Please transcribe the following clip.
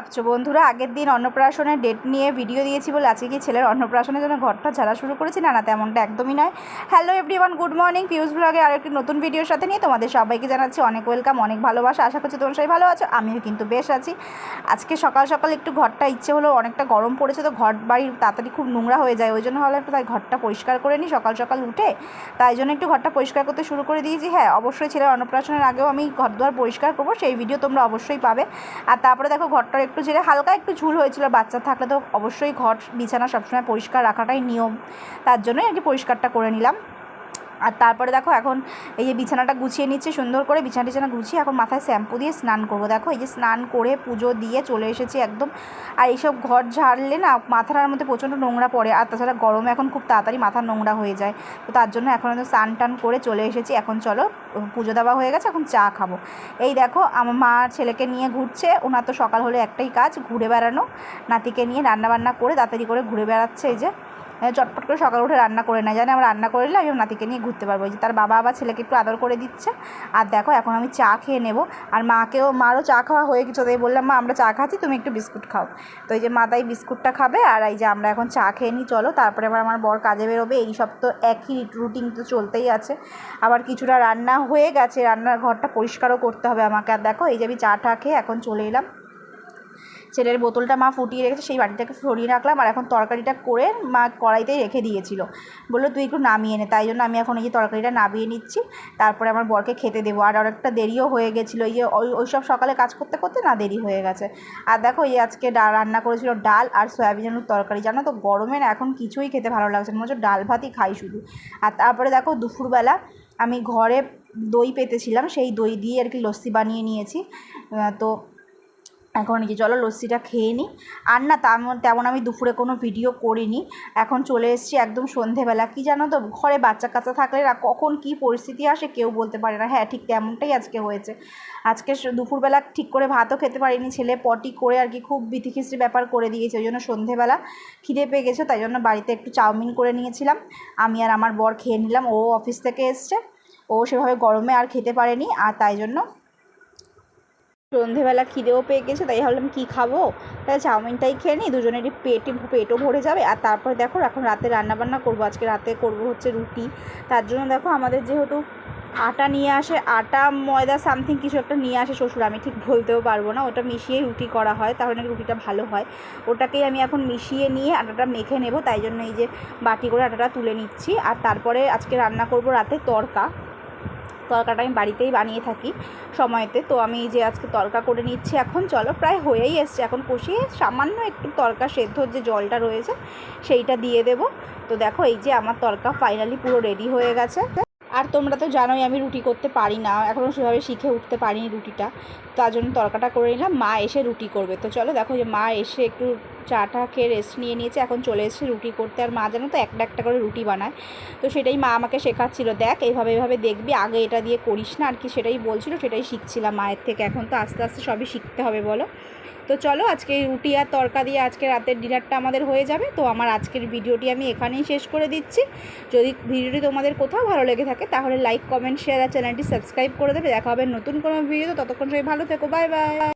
ভাবছ? বন্ধুরা, আগের দিন অন্নপ্রাশনের ডেট নিয়ে ভিডিও দিয়েছি বলে আজকে কি ছেলের অন্নপ্রাশনের জন্য ঘরটা ঝাড়া শুরু করেছি? না না, তেমনটা একদমই নয়। Hello everyone good morning Piyush ব্লগে আর একটি নতুন ভিডিওর সাথে নিয়ে তোমাদের সবাইকে জানাচ্ছি অনেক ওয়েলকাম অনেক ভালোবাসা। আশা করছি তোমার সবাই ভালো আছো, আমিও কিন্তু বেশ আছি। আজকে সকাল সকাল একটু ঘরটা ইচ্ছে হলো অনেকটা গরম পড়েছে, তো ঘর বাড়ি তাড়াতাড়ি খুব নোংরা হয়ে যায়, ওই জন্য হলো একটু তাই ঘরটা পরিষ্কার করে নিই, সকাল সকাল উঠে তাই জন্য একটু ঘরটা পরিষ্কার করতে শুরু করে দিয়েছি। হ্যাঁ অবশ্যই ছেলের অন্নপ্রাশনের আগেও আমি ঘর দুয়ার পরিষ্কার করব, সেই ভিডিও তোমরা অবশ্যই পাবে। আর তারপরে দেখো ঘরটার একটু যেটা হালকা একটু ঝুল হয়েছিল বাচ্চা থাকলে তো অবশ্যই ঘর, বিছানা সবসময় পরিষ্কার রাখাটাই নিয়ম। তার জন্যই আর কি পরিষ্কারটা করে নিলাম। আর তারপরে দেখো এখন এই যে বিছানাটা গুছিয়ে নিচ্ছে, সুন্দর করে বিছানা টিছানা গুছিয়ে এখন মাথায় শ্যাম্পু দিয়ে স্নান করব। দেখো এই যে স্নান করে পুজো দিয়ে চলে এসেছি একদম। আর এইসব ঘর ঝাড়লে না মাথাটার মধ্যে প্রচণ্ড নোংরা পড়ে, আর তাছাড়া গরমে এখন খুব তাড়াতাড়ি মাথা নোংরা হয়ে যায়। তো তার জন্য এখন একদম স্নান টান করে চলে এসেছি। এখন চলো পুজো দেওয়া হয়ে গেছে, এখন চা খাব। এই দেখো আমার মা ছেলেকে নিয়ে ঘুরছে, ওনার তো সকাল হলে একটাই কাজ, ঘুরে বেড়ানো। নাতিকে নিয়ে রান্নাবান্না করে তাড়াতাড়ি করে ঘুরে বেড়াচ্ছে এই যে। চটপট করে সকালে উঠে রান্না করে নেয়। জানে আমরা রান্না করে নিলে আমি নাতিকে নিয়ে ঘুরতে পারব। যে তার বাবা আবার ছেলেকে একটু আদর করে দিচ্ছে। আর দেখো, এখন আমি চা খেয়ে নেব। আর মাকেও, মারও চা খাওয়া হয়ে গেছে। তাই বললাম, মা, আমরা চা খাচ্ছি, তুমি একটু বিস্কুট খাও। তো এই যে মা তাই বিস্কুটটা খাবে। আর এই যে আমরা এখন চা খেয়ে নিই, চলো। তারপরে আবার আমার বর কাজে বেরোবে। এই সব তো একই রুটিন তো চলতেই আছে। আবার কিছুটা রান্না হয়ে গেছে। রান্নার ঘরটা পরিষ্কারও করতে হবে আমাকে। আর দেখো, এই যে আমি চা টা খেয়ে এখন চলে এলাম। ছেলের বোতলটা মা ফুটিয়ে রেখেছে, সেই বাটিটাকে সরিয়ে রাখলাম আর এখন তরকারিটা করে মা কড়াইতেই রেখে দিয়েছিল। বলল, তুই একটু নামিয়ে নে। তাই জন্য আমি এখন এই যে তরকারিটা নামিয়ে নিচ্ছি, তারপরে আমার বরকে খেতে দেবো। আর অনেকটা দেরিও হয়ে গেছিল, এই যে ওই সব সকালে কাজ করতে করতে না দেরি হয়ে গেছে। আর দেখো, এই আজকে রান্না করেছিল ডাল আর সয়াবিন আলুর তরকারি। জানো তো, গরমে না এখন কিছুই খেতে ভালো লাগছে মনে হচ্ছে ডাল ভাতই খাই শুধু। আর তারপরে দেখো, দুপুরবেলা আমি ঘরে দই পেতেছিলাম, সেই দই দিয়ে আর কি লস্যি বানিয়ে নিয়েছি। তো এখন কি চলো লস্যিটা খেয়ে নিই। আর না তেমন তেমন আমি দুপুরে কোনো ভিডিও করিনি। এখন চলে এসেছি একদম সন্ধেবেলা। কি জানো তো, ঘরে বাচ্চা কাচ্চা থাকলে না কখন কী পরিস্থিতি আসে কেউ বলতে পারে না। হ্যাঁ ঠিক তেমনটাই আজকে হয়েছে। আজকে দুপুরবেলা ঠিক করে ভাতও খেতে পারিনি। ছেলে পটি করে আর কি খুব বিথিখিস্ত্রি ব্যাপার করে দিয়েছে, ওই জন্য সন্ধেবেলা খিদে পেয়ে গেছে, তাই জন্য বাড়িতে একটু চাউমিন করে নিয়েছিলাম। আমি আর আমার বর খেয়ে নিলাম। ও অফিস থেকে এসছে। ও সেভাবে গরমে আর খেতে পারেনি, আর তাই জন্য সন্ধেবেলা খিদেও পেয়ে গেছে, তাই ভাবলাম কী খাব? তাই চাউমিনটাই খেয়ে নিই, দুজনেরই পেটে পেটও ভরে যাবে। আর তারপর দেখো, এখন রাতে রান্নাবান্না করব। আজকে রাতে করব হচ্ছে রুটি। তার জন্য দেখো আমাদের যেহেতু আটা নিয়ে আসে, আটা, ময়দা, সামথিং কিছু একটা নিয়ে আসে শ্বশুর, আমি ঠিক বলতেও পারব না। ওটা মিশিয়েই রুটি করা হয়, তাহলে নাকি রুটিটা ভালো হয়। ওটাকেই আমি এখন মিশিয়ে নিয়ে আটাটা মেখে নেব। তাই জন্য এই যে বাটি করে আটাটা তুলে নিচ্ছি। আর তারপরে আজকে রান্না করব রাতে তরকা। তরকাটা আমি বাড়িতেই বানিয়ে থাকি সময়তে। তো আমি যে আজকে তরকা করে নিচ্ছি এখন, চলো প্রায় হয়েই এসছে। এখন কষিয়ে সামান্য একটু তরকা সেদ্ধর যে জলটা রয়েছে সেইটা দিয়ে দেব। তো দেখো এই যে আমার তরকা ফাইনালি পুরো রেডি হয়ে গেছে। আর তোমরা তো জানোই আমি রুটি করতে পারি না এখনও সেভাবে শিখে উঠতে পারিনি রুটিটা। তার জন্য তরকাটা করে নিলাম, মা এসে রুটি করবে। তো চলো দেখো যে মা এসে একটু চাটা খেয়ে রেস্ট নিয়ে নিয়েছে, এখন চলে এসেছে রুটি করতে। আর মা জানো তো একটা একটা করে রুটি বানায়। তো সেটাই মা আমাকে শেখাচ্ছিল, দেখ এইভাবে এইভাবে দেখবি, আগে এটা দিয়ে করিস না। আর কি সেটাই বলছিল, সেটাই শিখছিলাম মায়ের থেকে। এখন তো আস্তে আস্তে সবই শিখতে হবে, বলো। তো চলো, আজকে রুটি আর তরকা দিয়ে আজকে রাতের ডিনারটা আমাদের হয়ে যাবে। তো আমার আজকের ভিডিওটি আমি এখানেই শেষ করে দিচ্ছি। যদি ভিডিওটি তোমাদের কোথাও ভালো লেগে থাকে, তাহলে লাইক কমেন্ট শেয়ার আর চ্যানেলটি সাবস্ক্রাইব করে দেবে। দেখা হবে নতুন কোনো ভিডিও ততক্ষণ সবাই ভালো থেকো। Bye bye